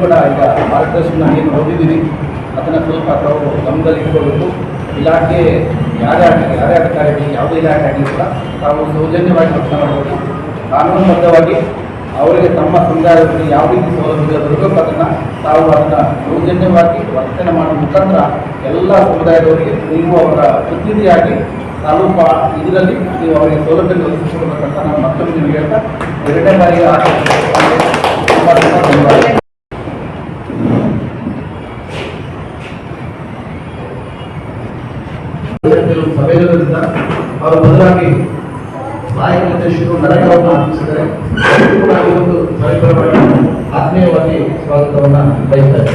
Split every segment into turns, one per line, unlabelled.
ಕೂಡ ಈಗ ಮಾರ್ಗದರ್ಶನ ಏನು ಓದಿದ್ದೀರಿ ಅದನ್ನು ಸ್ವಲ್ಪ ತಾವು ಗಮನದಲ್ಲಿ ಇಟ್ಕೊಳ್ಬೇಕು ಇಲಾಖೆ ಯಾರೇ ಆಗಲಿ, ಯಾರೇ ಅಧಿಕಾರಿಗಳು ಯಾವುದೇ ಇಲಾಖೆ ಆಗಲಿ ಕೂಡ ತಾವು ಸೌಜನ್ಯವಾಗಿ ಕೆಲಸ ಮಾಡಬೇಕು ಕಾನೂನುಬದ್ಧವಾಗಿ ಅವರಿಗೆ ತಮ್ಮ ಸಮುದಾಯದಲ್ಲಿ ಯಾವ ರೀತಿ ಸೌಲಭ್ಯ ದೊರಕಬೇಕು ಅದನ್ನು ತಾವು ಅದನ್ನು ಸೌಜನ್ಯವಾಗಿ ವರ್ತನೆ ಮಾಡುವ ಮುಖಾಂತರ ಎಲ್ಲ ಸಮುದಾಯದವರಿಗೆ ನೀವು ಅವರ ಪ್ರತಿನಿಧಿಯಾಗಿ ತಾಲೂಕು ಇದರಲ್ಲಿ ನೀವು ಅವರಿಗೆ ಸೌಲಭ್ಯ ಒದಗಿಸಿಕೊಡ್ಬೇಕಂತ ನಾನು ಮತ್ತೊಮ್ಮೆ ನಿಮಗೆ ಹೇಳ್ತಾ, ಎರಡನೇ ಬಾರಿಗೆ ತುಂಬ ಧನ್ಯವಾದ ಸಭೆಗಳಿಂದ ಅವರು ಬದಲಾಗಿ ಸಹಾಯಕ ನಿರ್ದೇಶಕರು ನರಕವನ್ನು ಆರಂಭಿಸಿದರೆ ಒಂದು ಆತ್ಮೀಯವಾಗಿ ಸ್ವಾಗತವನ್ನು ಬಯಸುತ್ತಾರೆ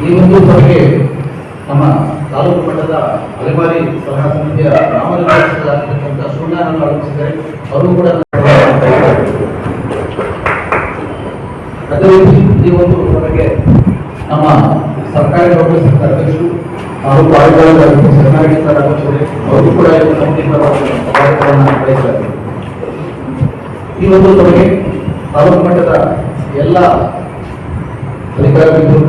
ಈ ಒಂದು ಸಭೆಗೆ ನಮ್ಮ ತಾಲೂಕು ಮಟ್ಟದ ಅಲೆಮಾರಿ ಸಲಹಾ ಸಮಿತಿಯ ನಾಮನಿರ್ದೇಶಕರಾಗಿರ್ತಕ್ಕಂಥ ಸುಳ್ಯನನ್ನು ಆಗಮಿಸಿದ್ದಾರೆ ಅವರು ಕೂಡ ಅದೇ ರೀತಿ ಈ ಒಂದು ನಮಗೆ ನಮ್ಮ ಸರ್ಕಾರಿ ಸಂಘದ ಅಧ್ಯಕ್ಷರು ಹಾಗೂ ಅಧ್ಯಕ್ಷರು ಸರ್ಕಾರಿ ಅಧ್ಯಕ್ಷರು ಅವರು ಕೂಡ ಸ್ವಾಗತವನ್ನು ಬಯಸ್ತಾರೆ ಈ ಒಂದು ನಮಗೆ ತಾಲೂಕು ಮಟ್ಟದ ಎಲ್ಲ ಅಧಿಕಾರಿಗಳು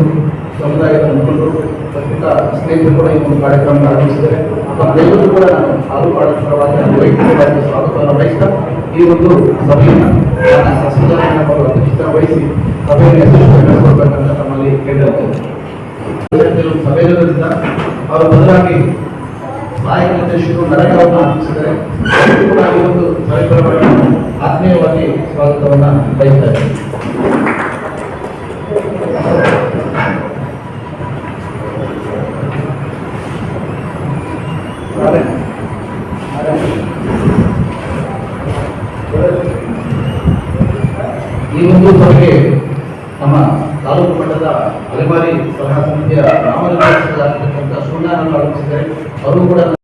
ಸಮುದಾಯದ ಮುಖಂಡರು ಪ್ರಸ್ತುತ ಸ್ನೇಹಿತರು ಕೂಡ ಈ ಒಂದು ಕಾರ್ಯಕ್ರಮ ಆರಂಭಿಸಿದ್ದಾರೆ. ತಮ್ಮೆಲ್ಲರೂ ಕೂಡ ನಾನು ಹಾಲು ಪರವಾಗಿ ವೈಯಕ್ತಿಕವಾಗಿ ಸ್ವಾಗತವನ್ನು ವಹಿಸ್ತಾ ಈ ಒಂದು ಸಭೆಯನ್ನು ಸಸ್ಯಗಳನ್ನು ಅವರು ಅಧ್ಯಕ್ಷತೆ ವಹಿಸಿ ಸಭೆಯನ್ನು ಯಶಸ್ವಿಗೊಳಿಸಬೇಕಂತ ತಮ್ಮಲ್ಲಿ ಕೇಳಿರುತ್ತೇನೆ ಕೆಲವು ಸಭೆಗಳಿಂದ ಅವರು ಬದಲಾಗಿ ಸಹಾಯಕ ನಿರ್ದೇಶಕರು ನರೇಗಾವನ್ನು ಆರಂಭಿಸಿದರೆ ಕೂಡ ಈ ಒಂದು ಕಾರ್ಯಕ್ರಮಕ್ಕೆ ಆತ್ಮೀಯವಾಗಿ ಸ್ವಾಗತವನ್ನು ಬಯಸ್ತಾ ಈ ಒಂದು ಸಭೆಗೆ ನಮ್ಮ ತಾಲೂಕು ಮಟ್ಟದ ಅಲೆಮಾರಿ ಸಲಹಾ ಸಮಿತಿಯ ನಾಮನಿರ್ದೇಶಕರಾಗಿರ್ತಕ್ಕಂಥ ಸುಳ್ಯನನ್ನು ಆರಂಭಿಸಿದ್ದಾರೆ ಅವರು ಕೂಡ